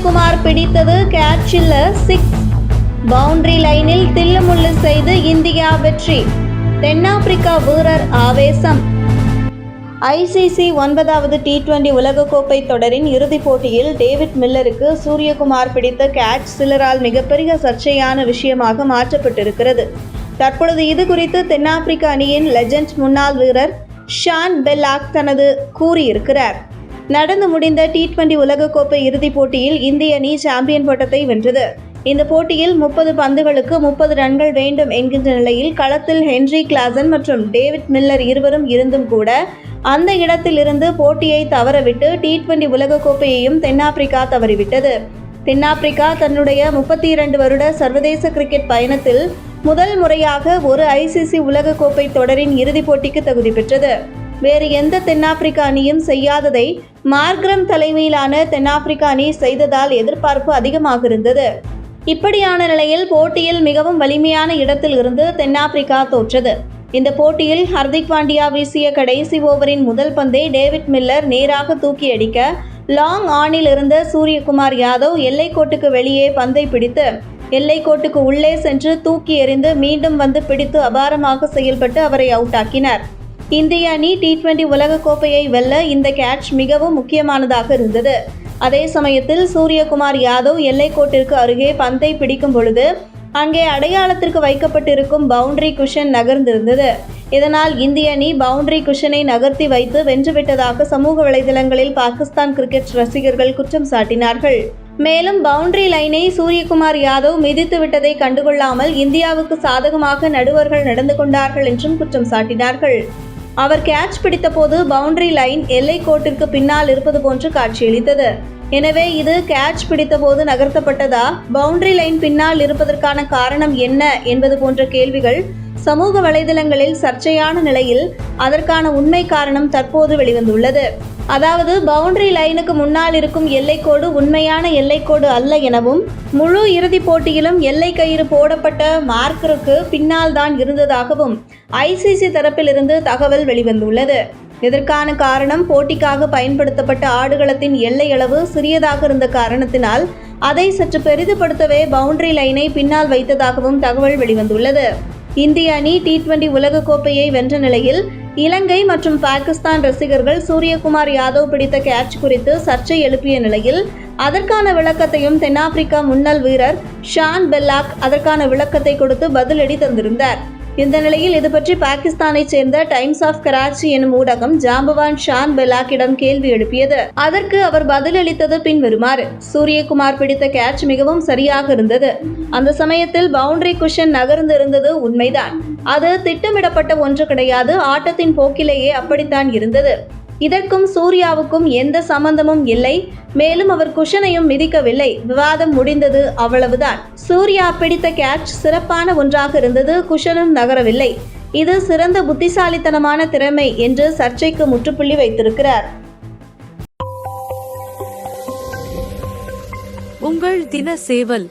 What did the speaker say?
சூரியகுமார் பிடித்தது கேட்சில் six boundary லைனில் தில்லுமுள்ளு செய்து இந்தியா வெற்றி. தென்னாப்பிரிக்கா வீரர் ஆவேசம். ஐசிசி ஒன்பதாவது டி டுவெண்டி உலகக்கோப்பை தொடரின் இறுதிப் போட்டியில் டேவிட் மில்லருக்கு சூரியகுமார் பிடித்த கேட்ச் சிலரால் மிகப்பெரிய சர்ச்சையான விஷயமாக மாற்றப்பட்டிருக்கிறது. தற்பொழுது இது குறித்து தென்னாப்பிரிக்க அணியின் லெஜண்ட் முன்னாள் வீரர் ஷான் பெல்லாக் தனது கூறியிருக்கிறார். நடந்து முடிந்த டி டுவெண்டி உலகக்கோப்பை இறுதிப் போட்டியில் இந்திய அணி சாம்பியன் பட்டத்தை வென்றது. இந்த போட்டியில் முப்பது பந்துகளுக்கு முப்பது ரன்கள் வேண்டும் என்கின்ற நிலையில் களத்தில் ஹென்றி கிளாசன் மற்றும் டேவிட் மில்லர் இருவரும் இருந்தும் கூட அந்த இடத்திலிருந்து போட்டியை தவறவிட்டு டி டுவெண்டி உலகக்கோப்பையையும் தென்னாப்பிரிக்கா தவறிவிட்டது. தென்னாப்பிரிக்கா தன்னுடைய முப்பத்தி இரண்டு வருட சர்வதேச கிரிக்கெட் பயணத்தில் முதல் முறையாக ஒரு ஐசிசி உலகக்கோப்பை தொடரின் இறுதிப் போட்டிக்கு தகுதி பெற்றது. வேறு எந்த தென்னாப்பிரிக்க அணியும் செய்யாததை மார்க்ரம் தலைமையிலான தென்னாப்பிரிக்க அணி செய்ததால் எதிர்பார்ப்பு அதிகமாக இருந்தது இப்படியான நிலையில் போட்டியில் மிகவும் வலிமையான இடத்தில் இருந்து தென்னாப்பிரிக்கா தோற்றது. இந்த போட்டியில் ஹர்திக் பாண்டியா வீசிய கடைசி ஓவரின் முதல் பந்தை டேவிட் மில்லர் நேராக தூக்கி அடிக்க லாங் ஆனில் இருந்த சூரியகுமார் யாதவ் எல்லைக்கோட்டுக்கு வெளியே பந்தை பிடித்து எல்லைக்கோட்டுக்கு உள்ளே சென்று தூக்கி எறிந்து மீண்டும் வந்து பிடித்து அபாரமாக செயல்பட்டு அவரை அவுட் ஆக்கினார் இந்திய அணி டி டுவெண்டி உலகக்கோப்பையை வெல்ல இந்த கேட்ச் மிகவும் முக்கியமானதாக இருந்தது. அதே சமயத்தில் சூரியகுமார் யாதவ் எல்லைக்கோட்டிற்கு அருகே பந்தை பிடிக்கும் பொழுது அங்கே அடையாளத்திற்கு வைக்கப்பட்டிருக்கும் பவுண்டரி குஷன் நகர்ந்திருந்தது. இதனால் இந்திய அணி பவுண்டரி குஷனை நகர்த்தி வைத்து வென்றுவிட்டதாக சமூக வலைதளங்களில் பாகிஸ்தான் கிரிக்கெட் ரசிகர்கள் குற்றம் சாட்டினார்கள். மேலும் பவுண்டரி லைனை சூரியகுமார் யாதவ் மிதித்து விட்டதை கண்டுகொள்ளாமல் இந்தியாவுக்கு சாதகமாக நடுவர்கள் நடந்து கொண்டார்கள் என்றும் குற்றம் சாட்டினார்கள். அவர் கேட்ச் பிடித்தபோது பவுண்டரி லைன் எல்லை கோட்டிற்கு பின்னால் இருப்பது போன்று காட்சியளித்தது. எனவே இது கேட்ச் பிடித்தபோது நகர்த்தப்பட்டதா? பவுண்டரி லைன் பின்னால் இருப்பதற்கான காரணம் என்ன என்பது போன்ற கேள்விகள் சமூக வலைதளங்களில் சர்ச்சையான நிலையில் அதற்கான உண்மை காரணம் தற்போது வெளிவந்துள்ளது. அதாவது பவுண்டரி லைனுக்கு முன்னால் இருக்கும் எல்லைக்கோடு உண்மையான எல்லைக்கோடு அல்ல எனவும் முழு இறுதிப் போட்டியிலும் எல்லை கயிறு போடப்பட்ட மார்க்கருக்கு பின்னால் தான் இருந்ததாகவும் ஐசிசி தரப்பிலிருந்து தகவல் வெளிவந்துள்ளது. இதற்கான காரணம் போட்டிக்காக பயன்படுத்தப்பட்ட ஆடுகளத்தின் எல்லை அளவு சிறியதாக இருந்த காரணத்தினால் அதை சற்று பெரிதுபடுத்தவே பவுண்டரி லைனை பின்னால் வைத்ததாகவும் தகவல் வெளிவந்துள்ளது. இந்திய அணி டி டுவெண்டி உலகக்கோப்பையை வென்ற நிலையில் இலங்கை மற்றும் பாகிஸ்தான் ரசிகர்கள் சூரியகுமார் யாதவ் பிடித்த கேட்ச் குறித்து சர்ச்சை எழுப்பிய நிலையில் அதற்கான விளக்கத்தையும் தென்னாப்பிரிக்கா முன்னாள் வீரர் ஷான் பெல்லாக் அதற்கான விளக்கத்தை கொடுத்து பதிலடி தந்திருந்தார். இந்த நிலையில் இது பற்றி பாகிஸ்தானைச் சேர்ந்த டைம்ஸ் ஆஃப் கராச்சி எனும் ஊடகம் ஜாம்பவான் ஷான் பெலாக்கிடம் கேள்வி எழுப்பியது. அதற்கு அவர் பதிலளித்தது பின்வருமாறு சூரியகுமார் பிடித்த கேட்ச் மிகவும் சரியாக இருந்தது. அந்த சமயத்தில் பவுண்டரி குஷன் நகர்ந்து இருந்தது உண்மைதான். அது திட்டமிடப்பட்ட ஒன்று கிடையாது. ஆட்டத்தின் போக்கிலேயே அப்படித்தான் இருந்தது. இதற்கும் சூர்யாவுக்கும் எந்த சம்பந்தமும் இல்லை. மேலும் அவர் குஷனையும் மிதிக்கவில்லை. விவாதம் முடிந்தது அவ்வளவுதான். சூர்யா பிடித்த கேட்ச் சிறப்பான ஒன்றாக இருந்தது. குஷனும் நகரவில்லை. இது சிறந்த புத்திசாலித்தனமான திறமை என்று சர்ச்சைக்கு முற்றுப்புள்ளி வைத்திருக்கிறார். உங்கள் தின சேவல்